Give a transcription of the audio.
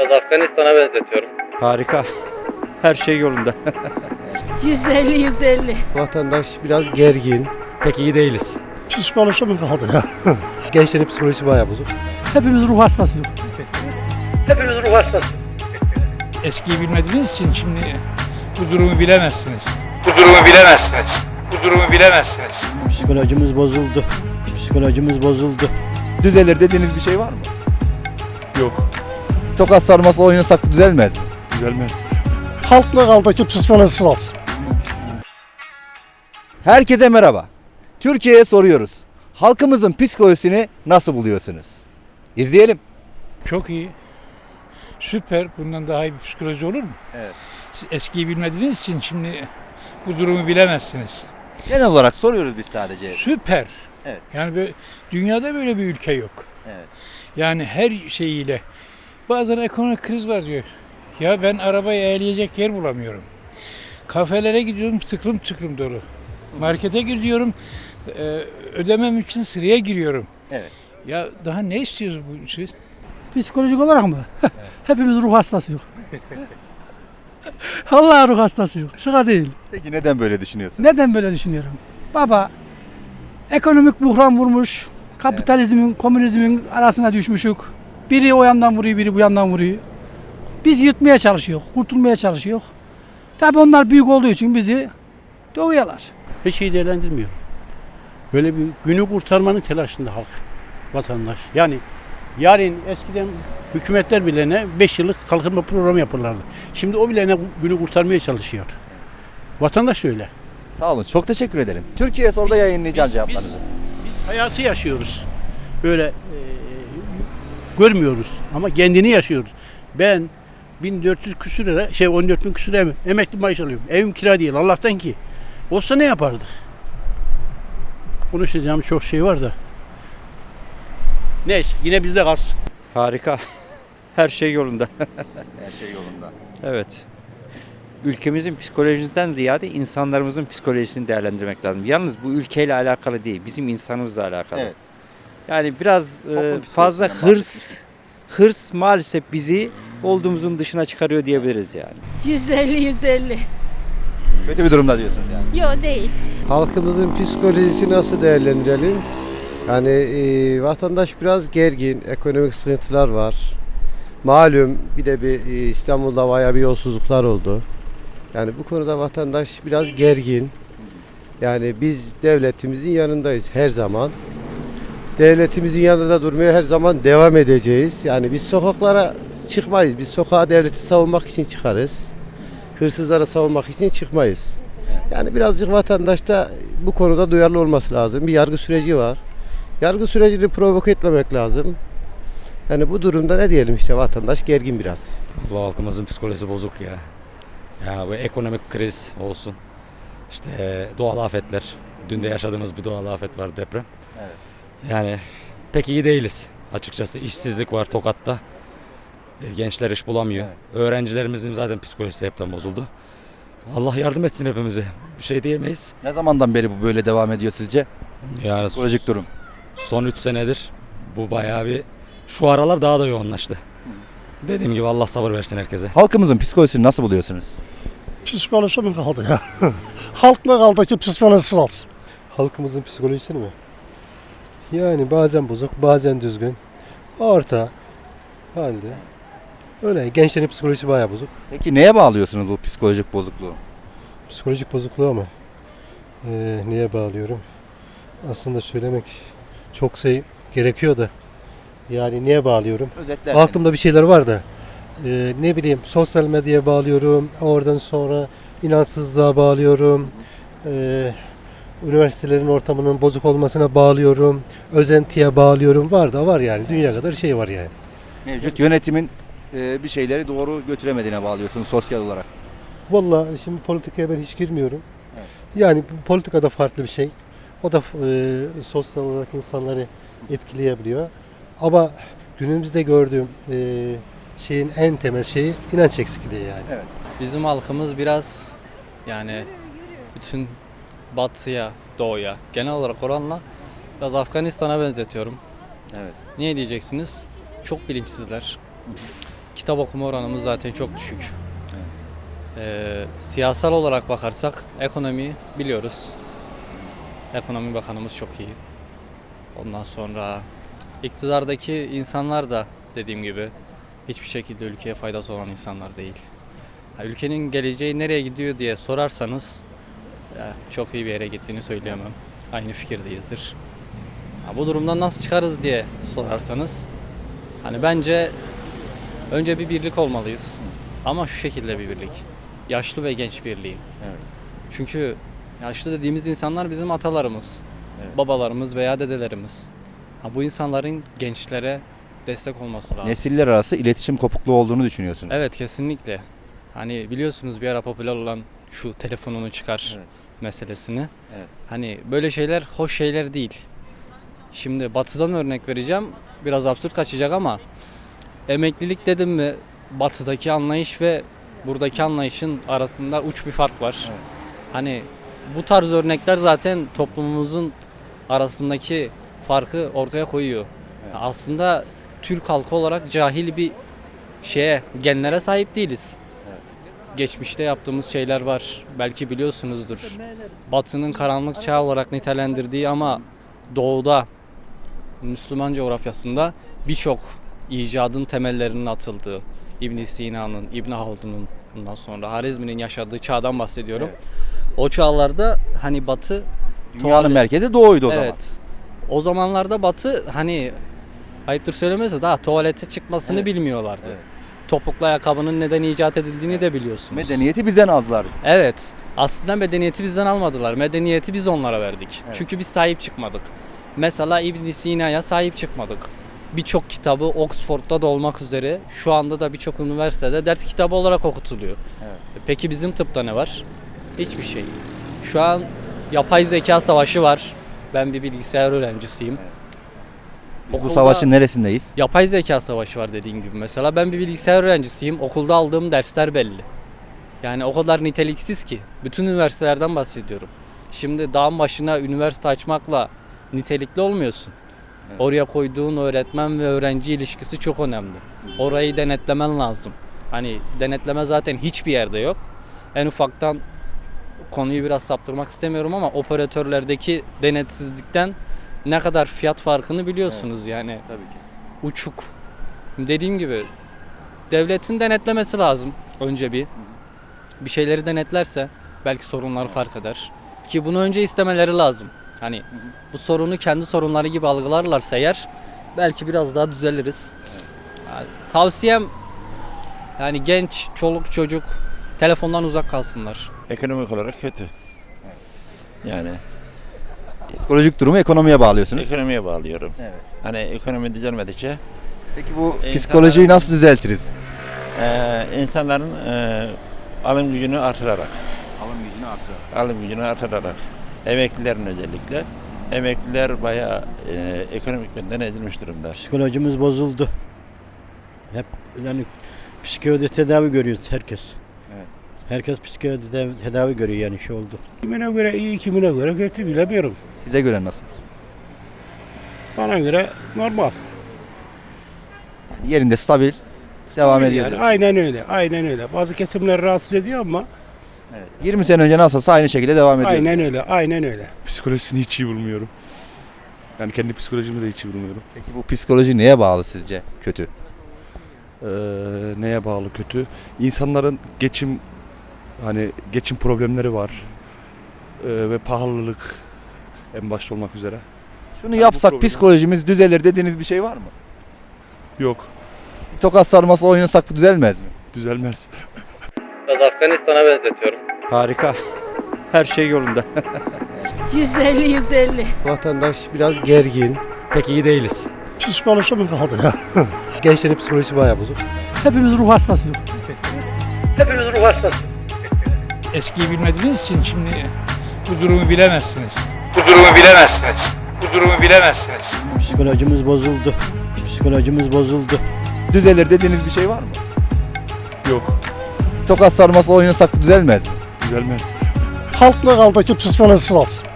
Biraz Afganistan'a benzetiyorum. Harika. Her şey yolunda. %50 %50. Vatandaş biraz gergin. Pek iyi değiliz. Psikoloji mi kaldı ya? Gençlerin psikolojisi bayağı bozuk. Hepimiz ruh hastasıyız. Eskiyi bilmediğiniz için şimdi bu durumu bilemezsiniz. Bu durumu bilemezsiniz. Bu durumu bilemezsiniz. Psikolojimiz bozuldu. Psikolojimiz bozuldu. Düzelir dediğiniz bir şey var mı? Yok. Tokat sarması oynasak düzelmez. Düzelmez. Halkla kaldı ki psikolojisi olsun. Herkese merhaba. Türkiye'ye soruyoruz. Halkımızın psikolojisini nasıl buluyorsunuz? İzleyelim. Çok iyi. Süper. Bundan daha iyi bir psikoloji olur mu? Evet. Siz eskiyi bilmediğiniz için şimdi bu durumu bilemezsiniz. Genel olarak soruyoruz biz sadece. Süper. Evet. Yani böyle, dünyada böyle bir ülke yok. Evet. Yani her şeyiyle. Bazen ekonomik kriz var diyor. Ya ben arabayı eğleyecek yer bulamıyorum. Kafelere gidiyorum tıklım tıklım dolu. Markete gidiyorum e, ödemem için sıraya giriyorum. Evet. Ya daha ne istiyorsunuz bu siz? Psikolojik olarak mı? Hepimiz ruh hastasıyız. Allah ruh hastasıyız. Şaka değil. Peki neden böyle düşünüyorsunuz? Neden böyle düşünüyorum? Baba, ekonomik buhran vurmuş. Kapitalizmin, komünizmin arasına düşmüşük. Biri o yandan vuruyor, biri bu yandan vuruyor. Biz yırtmaya çalışıyoruz, kurtulmaya çalışıyoruz. Tabi onlar büyük olduğu için bizi dövüyorlar. Hiç şey değerlendirmiyorum. Böyle bir günü kurtarmanın telaşında halk, vatandaş. Yani yarın eskiden hükümetler bile ne 5 yıllık kalkınma programı yapırlardı. Şimdi o bile ne günü kurtarmaya çalışıyor. Vatandaş da öyle. Sağ olun. Çok teşekkür ederim. Türkiye'ye soruda yayınlayacağım cevaplarınızı. Biz hayatı yaşıyoruz. Böyle e, görmüyoruz ama kendini yaşıyoruz. Ben 1400 küsür lira, şey 14 bin küsür em- emekli maaş alıyorum. Evim kira değil Allah'tan ki. Olsa ne yapardık? Konuşacağım çok şey var da. Neyse yine bizde kalsın. Harika. Her şey yolunda. Her şey yolunda. Evet. Ülkemizin psikolojisinden ziyade insanlarımızın psikolojisini değerlendirmek lazım. Yalnız bu ülkeyle alakalı değil, bizim insanımızla alakalı. Evet. Yani biraz e, fazla psikolojisinden hırs hırs maalesef bizi olduğumuzun dışına çıkarıyor diyebiliriz yani. %50 %50. Kötü bir durumda diyorsunuz yani. Yok değil. Halkımızın psikolojisi nasıl değerlendirelim? Yani e, vatandaş biraz gergin, ekonomik sıkıntılar var. Malum bir de bir e, İstanbul'da bayağı bir yolsuzluklar oldu. Yani bu konuda vatandaş biraz gergin. Yani biz devletimizin yanındayız her zaman. Devletimizin yanında durmaya her zaman devam edeceğiz. Yani biz sokaklara çıkmayız. Biz sokağa devleti savunmak için çıkarız. Hırsızlara savunmak için çıkmayız. Yani birazcık vatandaşta bu konuda duyarlı olması lazım. Bir yargı süreci var. Yargı sürecini provoke etmemek lazım. Yani bu durumda ne diyelim işte vatandaş gergin biraz. Bu halkımızın psikolojisi bozuk ya. Ya bu ekonomik kriz olsun. İşte doğal afetler. Dün de yaşadığımız bir doğal afet var deprem. Evet. Yani pek iyi değiliz. Açıkçası işsizlik var Tokat'ta. E, Gençler iş bulamıyor. Öğrencilerimizin zaten psikolojisi hepten bozuldu. Allah yardım etsin hepimize. Bir şey diyemeyiz. Ne zamandan beri bu böyle devam ediyor sizce? Yani Psikolojik durum. son 3 senedir bu bayağı bir şu aralar daha da yoğunlaştı. Dediğim gibi Allah sabır versin herkese. Halkımızın psikolojisini nasıl buluyorsunuz? Psikoloji mi kaldı ya? Halkla kaldı ki psikolojisi olsun. halkımızın psikolojisini mi? Yani bazen bozuk, bazen düzgün. Orta halde. Öyle gençlerin psikolojisi bayağı bozuk. Peki neye bağlıyorsunuz bu psikolojik bozukluğu? Psikolojik bozukluğu ama eee niye bağlıyorum? Aslında söylemek çok şey gerekiyor da. Yani niye bağlıyorum? Özetlerseniz. Aklımda bir şeyler var da. eee, ne bileyim sosyal medyaya bağlıyorum. Oradan sonra inançsızlığa bağlıyorum. Eee üniversitelerin ortamının bozuk olmasına bağlıyorum. Özentiye bağlıyorum. Var da var yani. Dünya kadar şey var yani. Mevcut yönetimin e, bir şeyleri doğru götüremediğine bağlıyorsunuz sosyal olarak. Vallahi şimdi politikaya ben hiç girmiyorum. Evet. Yani bu politika da farklı bir şey. O da eee, sosyal olarak insanları etkileyebiliyor. Ama günümüzde gördüğüm eee, şeyin en temel şeyi inanç eksikliği yani. Bizim halkımız biraz yani bütün batıya, doğuya genel olarak oranla biraz Afganistan'a benzetiyorum. Evet. Niye diyeceksiniz? Çok bilinçsizler. kitap okuma oranımız zaten çok düşük. Ee, siyasal olarak bakarsak ekonomi biliyoruz. Ekonomi bakanımız çok iyi. Ondan sonra iktidardaki insanlar da dediğim gibi hiçbir şekilde ülkeye faydası olan insanlar değil. Ha, ülkenin geleceği nereye gidiyor diye sorarsanız ya, çok iyi bir yere gittiğini söyleyemem. Aynı fikirdeyizdir. Ha, bu durumdan nasıl çıkarız diye sorarsanız hani bence önce bir birlik olmalıyız. Ama şu şekilde bir birlik. Yaşlı ve genç birliği. Evet. Çünkü yaşlı dediğimiz insanlar bizim atalarımız, Evet. babalarımız veya dedelerimiz. Ha, bu insanların gençlere destek olması lazım. Nesiller arası iletişim kopukluğu olduğunu düşünüyorsunuz. Evet kesinlikle. Hani biliyorsunuz bir ara popüler olan şu telefonunu çıkar Evet. meselesini. Evet. Hani böyle şeyler hoş şeyler değil. Şimdi batıdan örnek vereceğim. Biraz absürt kaçacak ama emeklilik dedim mi batıdaki anlayış ve buradaki anlayışın arasında uç bir fark var. Evet. Hani bu tarz örnekler zaten toplumumuzun arasındaki farkı ortaya koyuyor. Evet. Aslında Türk halkı olarak cahil bir şeye, genlere sahip değiliz. Geçmişte yaptığımız şeyler var. Belki biliyorsunuzdur. Batı'nın karanlık çağ olarak nitelendirdiği ama doğuda Müslüman coğrafyasında birçok icadın temellerinin atıldığı İbn Sina'nın, İbn Haldun'un bundan sonra Harizmi'nin yaşadığı çağdan bahsediyorum. Evet. O çağlarda hani Batı Dünyanın tuvalet- merkezi doğuydu o zaman. Evet. O zamanlarda Batı hani ayıptır söylemesi daha tuvalete çıkmasını Evet. bilmiyorlardı. Evet. Topuklu ayakkabının neden icat edildiğini de biliyorsunuz. Medeniyeti bizden aldılar. Evet. Aslında medeniyeti bizden almadılar. Medeniyeti biz onlara verdik. Evet. Çünkü biz sahip çıkmadık. Mesela İbn Sina'ya sahip çıkmadık. Birçok kitabı Oxford'da da olmak üzere şu anda da birçok üniversitede ders kitabı olarak okutuluyor. Evet. Peki bizim tıpta ne var? Hiçbir şey. Şu an yapay zeka savaşı var. Ben bir bilgisayar öğrencisiyim. Bu Okulda- savaşın neresindeyiz? Yapay zeka savaşı var dediğin gibi. Mesela ben bir bilgisayar öğrencisiyim. Okulda aldığım dersler belli. Yani o kadar niteliksiz ki. Bütün üniversitelerden bahsediyorum. Şimdi dağın başına üniversite açmakla nitelikli olmuyorsun. Oraya koyduğun öğretmen ve öğrenci ilişkisi çok önemli. Orayı denetlemen lazım. Hani denetleme zaten hiçbir yerde yok. En ufaktan konuyu biraz saptırmak istemiyorum ama operatörlerdeki denetsizlikten ne kadar fiyat farkını biliyorsunuz yani Tabii ki. uçuk. Dediğim gibi devletin denetlemesi lazım önce bir. Bir şeyleri denetlerse belki sorunları fark eder. Ki bunu önce istemeleri lazım. Hani bu sorunu kendi sorunları gibi algılarlarsa eğer belki biraz daha düzeliriz. Yani tavsiyem yani genç, çoluk, çocuk telefondan uzak kalsınlar. Ekonomik olarak kötü. Yani Psikolojik durumu ekonomiye bağlıyorsunuz. ekonomiye bağlıyorum. Evet. Hani ekonomi düzelmedikçe Peki bu İnsanların- psikolojiyi nasıl düzeltiriz? eee, insanların eee, alım gücünü artırarak, Alım gücünü artırır. alım gücünü artırarak, emeklilerin özellikle, emekliler bayağı eee ekonomik yönden edilmiş durumda. Psikolojimiz bozuldu. Hep yani psikiyatri tedavi görüyoruz herkes. Evet. Herkes psikiyatri tedavi, tedavi görüyor yani şey oldu. Kimine göre iyi, kimine göre kötü bilemiyorum. Size göre nasıl? Bana göre normal. Yerinde stabil devam ediyor. Yani aynen öyle, aynen öyle. Bazı kesimler rahatsız ediyor ama 20 sene önce nasılsa aynı şekilde devam ediyor. aynen öyle, aynen öyle. Psikolojisini hiç iyi bulmuyorum. Yani kendi psikolojimi de hiç iyi bulmuyorum. Peki bu psikoloji neye bağlı sizce? Kötü. Ee, neye bağlı kötü? İnsanların geçim hani geçim problemleri var. Ee, ve pahalılık en başta olmak üzere. Şunu Yani bu yapsak problemi- psikolojimiz düzelir dediğiniz bir şey var mı? Yok, Bir tokat sarması oynasak bu düzelmez mi? düzelmez. Biraz Afganistan'a benzetiyorum. Harika. Her şey yolunda. Yüzde elli, yüzde elli. Vatandaş biraz gergin. Pek iyi değiliz. Psikoloji mi kaldı ya? Gençlerin psikolojisi bayağı bozuk. Hepimiz ruh hastasıyız. Eskiyi bilmediğiniz için şimdi bu durumu bilemezsiniz. Bu durumu bilemezsiniz. Bu durumu bilemezsiniz. Psikolojimiz bozuldu. Psikolojimiz bozuldu. Düzelir dediğiniz bir şey var mı? Yok, tokat sarması oynasak düzelmez mi? düzelmez. Halkla kaldaki psikolojisi lazım.